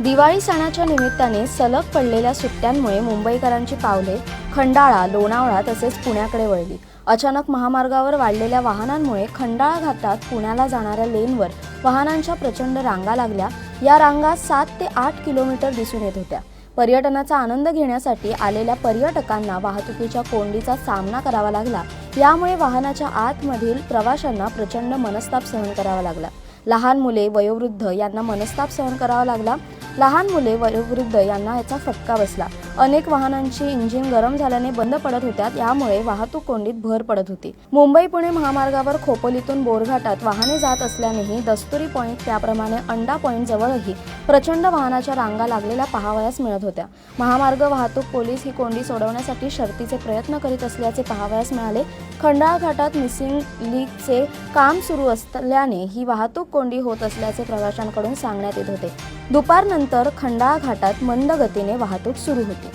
दिवाळी सणाच्या निमित्ताने सलग पडलेल्या सुट्ट्यांमुळे मुंबईकरांची पावले खंडाळा लोणावळा तसेच पुण्याकडे वळली. अचानक महामार्गावर वाढलेल्या वाहनांमुळे खंडाळा घाटात पुण्याला जाणाऱ्या लेनवर वाहनांच्या प्रचंड रांगा लागल्या. या रांगा सात ते आठ किलोमीटर दिसून येत होत्या. पर्यटनाचा आनंद घेण्यासाठी आलेल्या पर्यटकांना वाहतुकीच्या कोंडीचा सामना करावा लागला. यामुळे वाहनाच्या आतमधील प्रवाशांना प्रचंड मनस्ताप सहन करावा लागला. लहान मुले वयोवृद्ध यांना मनस्ताप सहन करावा लागला. लहान मुले वयोवृद्ध यांना याचा फटका बसला. अनेक वाहनांची इंजिन गरम झाल्याने बंद पडत होत्या यामुळे वाहतूक कोंडीत भर पडत होती. मुंबई पुणे महामार्गावर खोपोलीतून बोरघाटात वाहने जात असल्यानेही दस्तुरी पॉईंट त्याप्रमाणे अंडा पॉईंट जवळही प्रचंड वाहनाच्या रांगा लागलेल्या पाहावयास मिळत होत्या. महामार्ग वाहतूक पोलीस ही कोंडी सोडवण्यासाठी शर्तीचे प्रयत्न करीत असल्याचे पाहावयास मिळाले. खंडाळा घाटात मिसिंग लीगचे काम सुरू असल्याने ही वाहतूक कोंडी होत असल्याचे प्रवाशांकडून सांगण्यात येत होते. दुपारनंतर खंडाळा घाटात मंद गतीने वाहतूक सुरू होती.